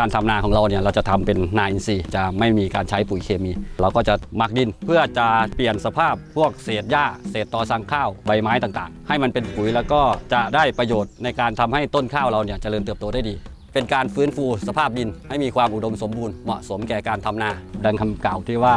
การทำนาของเราเนี่ยเราจะทำเป็นนาอินทรีย์จะไม่มีการใช้ปุ๋ยเคมี เราก็จะหมักดินเพื่อจะเปลี่ยนสภาพพวกเศษหญ้า เศษตอสังข้าวใบไม้ต่างๆ ให้มันเป็นปุ๋ยแล้วก็จะได้ประโยชน์ในการทำให้ต้นข้าวเราเนี่ยเจริญเติบโตได้ดี เป็นการฟื้นฟูสภาพดิน ให้มีความอุดมสมบูรณ์เหมาะสมแก่การทำนา ดังคำกล่าวที่ว่า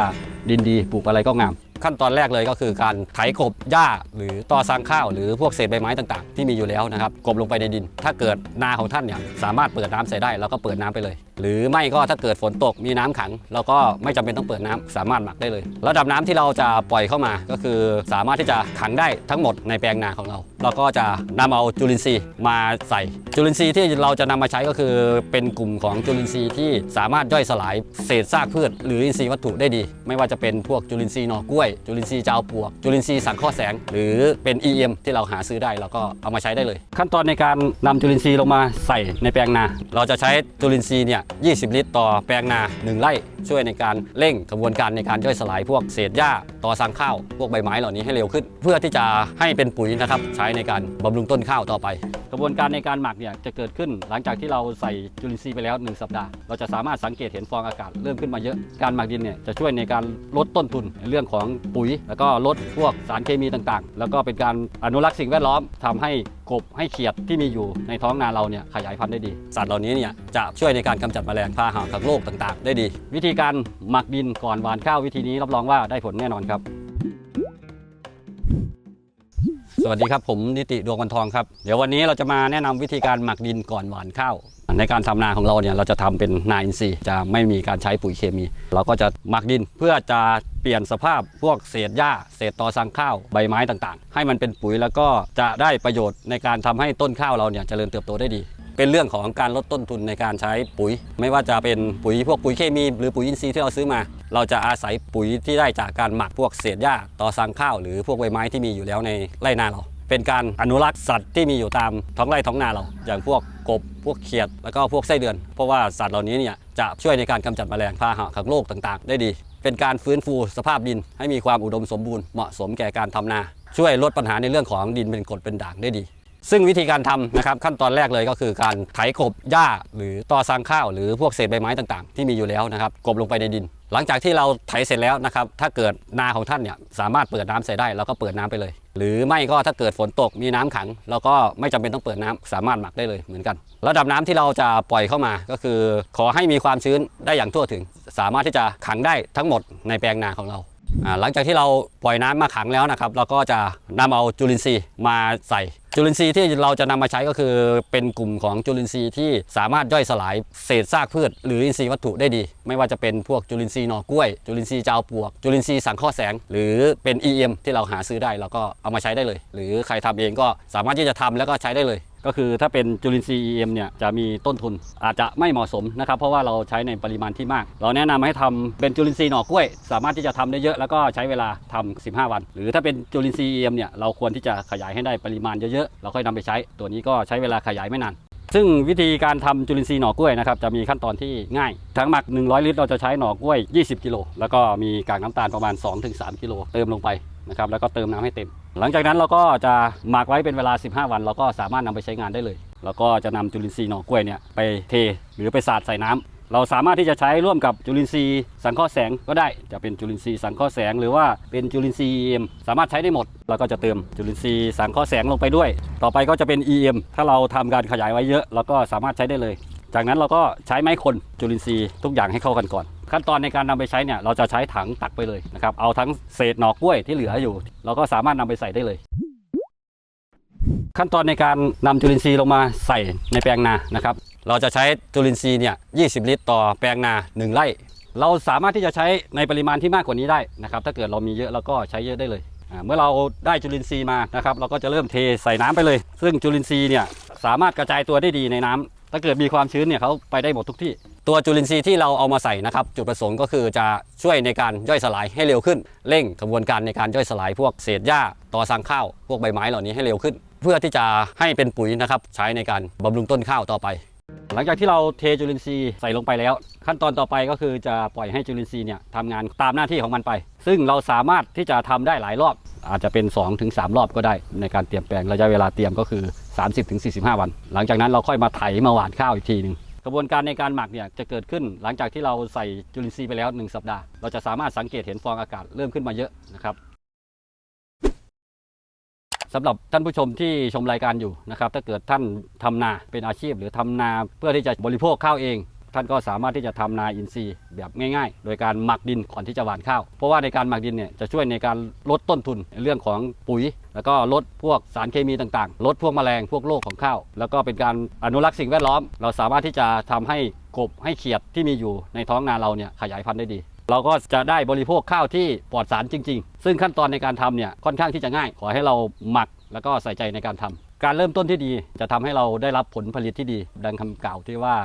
ดินดีปลูกอะไรก็งาม ขั้นตอนแรกเลยก็คือการไถกบหญ้า หรือตอสร้างข้าว หรือพวกเศษใบไม้ต่างๆ ที่มีอยู่แล้วนะครับกบลงไปในดิน ถ้าเกิดนาของท่านเนี่ยสามารถเปิดน้ำใส่ได้เราก็เปิดน้ำไปเลยหรือไม่ก็ถ้าเกิดฝนตกมีน้ำขัง เราก็ไม่จำเป็นต้องเปิดน้ำสามารถหมักได้เลย ระดับน้ำที่เราจะปล่อยเข้ามา ก็คือสามารถที่จะขังได้ทั้งหมดในแปลงนาของเรา เราก็จะนำเอาจุลินทรีย์มาใส่ จุลินทรีย์ที่เราจะนำมาใช้ก็คือ เป็นกลุ่มของจุลินทรีย์ที่สามารถย่อยสลายเศษซากพืช หรืออินทรีย์วัตถุได้ดี ไม่ว่าจะเป็นพวกจุลินทรีย์หน่อกล้วย จุลินทรีย์จาวปวก จุลินทรีย์สังเคราะห์แสง หรือเป็น EM ที่เราหาซื้อได้เราก็เอามาใช้ได้เลย ขั้นตอนในการนำจุลินทรีย์ลงมาใส่ในแปลงนา เราจะใช้จุลินทรีย์เนี่ย20 ลิตร ต่อแปลงนา 1 ไร่ช่วยในการเร่งกระบวนการในการย่อยสลายพวกเศษหญ้าต่อสางข้าว พวกใบไม้เหล่านี้ให้เร็วขึ้น เพื่อที่จะให้เป็นปุ๋ยนะครับใช้ในการบำรุงต้นข้าวต่อไป กระบวนการในการหมักเนี่ยจะเกิดขึ้นหลังจากที่เราใส่จุลินทรีย์ไปแล้ว 1 สัปดาห์ เราจะสามารถสังเกตเห็นฟองอากาศเริ่มขึ้นมาเยอะ การหมักดินเนี่ยจะช่วยในการลดต้นทุนในเรื่องของปุ๋ย แล้วก็ลดพวกสารเคมีต่างๆ แล้วก็เป็นการอนุรักษ์สิ่งแวดล้อมทำให้กบให้เขียดที่มีอยู่ในท้องนาเราเนี่ยขยายพันธุ์ได้ดี สัตว์เหล่านี้เนี่ยจะช่วยในการกำจัดแมลงพาหะทางโลกต่างๆ ได้ดี วิธีการหมักดินก่อนหว่านข้าววิธีนี้รับรองว่าได้ผลแน่นอนครับ สวัสดีครับผมนิติดวงวันทองครับเดี๋ยววันนี้เราจะมาแนะนำวิธีการหมักดินก่อนหว่านข้าวในการทำนาของเราเนี่ยเราจะทำเป็นนาอินทรีย์จะไม่มีการใช้ปุ๋ยเคมี เราก็จะหมักดินเพื่อจะเปลี่ยนสภาพพวกเศษหญ้า เศษตอสังข้าวใบไม้ต่างๆ ให้มันเป็นปุ๋ยแล้วก็จะได้ประโยชน์ในการทำให้ต้นข้าวเราเนี่ยเจริญเติบโตได้ดี เป็นเรื่องของการลดต้นทุนในการใช้ปุ๋ย ไม่ว่าจะเป็นปุ๋ยพวกปุ๋ยเคมี หรือปุ๋ยอินทรีย์ที่เราซื้อมา เราจะอาศัยปุ๋ยที่ได้จากการหมักพวกเศษหญ้าต่อสังข้าวหรือพวกใบไม้ที่มีอยู่แล้วในไร่นาเรา เป็นการอนุรักษ์สัตว์ที่มีอยู่ตามท้องไร่ท้องนาเรา อย่างพวกกบพวกเขียดแล้วก็พวกไส้เดือน เพราะว่าสัตว์เหล่านี้เนี่ยจะช่วยในการกำจัดแมลงพาหะขังโรคต่างๆ ได้ดี เป็นการฟื้นฟูสภาพดิน ให้มีความอุดมสมบูรณ์เหมาะสมแก่การทำนา ช่วยลดปัญหาในเรื่องของดินเป็นกรดเป็นด่างได้ดี ซึ่งวิธีการทำนะครับขั้นตอนแรกเลยก็คือการไถกบหญ้า หรือตอสร้างข้าว หรือพวกเศษใบไม้ต่างๆ ที่มีอยู่แล้วนะครับกบลงไปในดิน หลังจากที่เราไถเสร็จแล้วนะครับถ้าเกิดนาของท่านเนี่ยสามารถเปิดน้ำใส่ได้เราก็เปิดน้ำไปเลย หรือไม่ก็ถ้าเกิดฝนตกมีน้ำขังเราก็ไม่จำเป็นต้องเปิดน้ำสามารถหมักได้เลยเหมือนกัน ระดับน้ำที่เราจะปล่อยเข้ามาก็คือ ขอให้มีความชื้นได้อย่างทั่วถึง สามารถที่จะขังได้ทั้งหมดในแปลงนาของเรา หลังจากที่เราปล่อยน้ำมาขังแล้วนะครับเราก็จะนำเอาจุลินทรีย์มาใส่จุลินทรีย์ที่เราจะนำมาใช้ก็คือเป็นกลุ่มของจุลินทรีย์ที่สามารถย่อยสลายเศษซากพืช หรืออินทรีย์วัตถุได้ดี ไม่ว่าจะเป็นพวกจุลินทรีย์หน่อกล้วย จุลินทรีย์จาวปวก จุลินทรีย์สังเคราะห์แสง หรือเป็น EM ที่เราหาซื้อได้เราก็เอามาใช้ได้เลย หรือใครทำเองก็สามารถที่จะทำแล้วก็ใช้ได้เลย ก็คือถ้าเป็นจุลินทรีย์ EM เนี่ยจะมีต้นทุนอาจจะไม่เหมาะสมนะครับเพราะว่าเราใช้ในปริมาณที่มาก เราแนะนำให้ทำเป็นจุลินทรีย์หน่อกล้วย สามารถที่จะทำได้เยอะแล้วก็ใช้เวลาทำ15 วัน หรือถ้าเป็นจุลินทรีย์ EM เนี่ยเราควรที่จะขยายให้ได้ปริมาณเยอะๆเราค่อยนำไปใช้ ตัวนี้ก็ใช้เวลาขยายไม่นาน ซึ่งวิธีการทำจุลินทรีย์หน่อกล้วยนะครับจะมีขั้นตอนที่ง่ายทั้งหมัก 100 ลิตรเราจะใช้หน่อกล้วย 20 กิโลแล้วก็มีกากน้ำตาลประมาณ 2-3 กิโลเติมลงไปนะครับแล้วก็เติมน้ำให้เต็ม หลังจากนั้นเราก็จะหมักไว้เป็นเวลา 15 วัน เราก็สามารถนำไปใช้งานได้เลย แล้วก็จะนำจุลินทรีย์หน่อกล้วยเนี่ยไปเทหรือไปสาดใส่น้ำ เราสามารถที่จะใช้ร่วมกับจุลินทรีย์สังเคราะห์แสงก็ได้จะเป็นจุลินทรีย์สังเคราะห์แสง หรือว่าเป็นจุลินทรีย์ EM สามารถใช้ได้หมดเราก็จะเติมจุลินทรีย์สังเคราะห์แสงลงไปด้วย ต่อไปก็จะเป็น EM ถ้าเราทำการขยายไว้เยอะเราก็สามารถใช้ได้เลย จากนั้นเราก็ใช้ไม้คนจุลินทรีย์ทุกอย่างให้เข้ากันก่อน ขั้นตอนในการนำไปใช้เนี่ยเราจะใช้ถังตักไปเลยนะครับเอาทั้งเศษหนอกล้วยที่เหลืออยู่ เราก็สามารถนำไปใส่ได้เลยขั้นตอนในการนำจุลินทรีย์ลงมาใส่ในแปลงนานะครับ เราจะใช้จุลินทรีย์เนี่ย20ลิตร ต่อแปลงนา 1 ไร่ เราสามารถที่จะใช้ในปริมาณที่มากกว่านี้ได้นะครับถ้าเกิดเรามีเยอะเราก็ใช้เยอะได้เลยเมื่อเราได้จุลินทรีย์มานะครับเราก็จะเริ่มเทใส่น้ำไปเลย ซึ่งจุลินทรีย์เนี่ยสามารถกระจายตัวได้ดีในน้ำถ้าเกิดมีความชื้นเนี่ยเขาไปได้หมดทุกที่ ตัวจุลินทรีย์ที่เราเอามาใส่นะครับจุดประสงค์ก็คือจะช่วยในการย่อยสลายให้เร็วขึ้น เร่งกระบวนการในการย่อยสลายพวกเศษหญ้าต่อสังข้าว พวกใบไม้เหล่านี้ให้เร็วขึ้น เพื่อที่จะให้เป็นปุ๋ยนะครับใช้ในการบำรุงต้นข้าวต่อไป หลังจากที่เราเทจุลินทรีย์ใส่ลงไปแล้ว ขั้นตอนต่อไปก็คือจะปล่อยให้จุลินทรีย์เนี่ยทำงานตามหน้าที่ของมันไป ซึ่งเราสามารถที่จะทำได้หลายรอบ อาจจะเป็น 2-3 รอบก็ได้ ในการเตรียมแปลงระยะเวลาเตรียมก็คือ 30-45 วัน หลังจากนั้นเราค่อยมาไถมาหว่านข้าวอีกทีหนึ่งกระบวนการในการหมักเนี่ยจะเกิดขึ้นหลังจากที่เราใส่จุลินทรีย์ไปแล้ว 1 สัปดาห์ เราจะสามารถสังเกตเห็นฟองอากาศเริ่มขึ้นมาเยอะนะครับ สำหรับท่านผู้ชมที่ชมรายการอยู่นะครับถ้าเกิดท่านทำนาเป็นอาชีพ หรือทำนาเพื่อที่จะบริโภคข้าวเอง ท่านก็สามารถที่จะทำนาอินทรีย์แบบง่ายๆ โดยการหมักดินก่อนที่จะหว่านข้าว เพราะว่าในการหมักดินเนี่ยจะช่วยในการลดต้นทุนในเรื่องของปุ๋ย แล้วก็ลดพวกสารเคมีต่างๆ ลดพวกแมลงพวกโรคของข้าว แล้วก็เป็นการอนุรักษ์สิ่งแวดล้อม เราสามารถที่จะทำให้กบให้เขียดที่มีอยู่ในท้องนาเราเนี่ยขยายพันธุ์ได้ดี เราก็จะได้บริโภคข้าวที่ปลอดสารจริง ๆ ซึ่งขั้นตอนในการทำเนี่ยค่อนข้างที่จะง่าย ขอให้เราหมักแล้วก็ใส่ใจในการทำการเริ่มต้นที่ดีจะทำให้เราได้รับผลผลิตที่ดี ดังคำกล่าวที่ว่า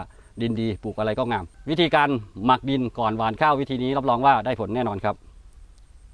ดินดีปลูกอะไรก็งาม วิธีการหมักดินก่อนหว่านข้าววิธีนี้รับรองว่าได้ผลแน่นอนครับ